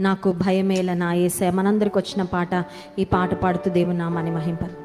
నాకు భయమేల నా ఏసే మనందరికి వచ్చిన పాట ఈ పాట పాడుతూ దేవుని నామాన్ని మహింపరు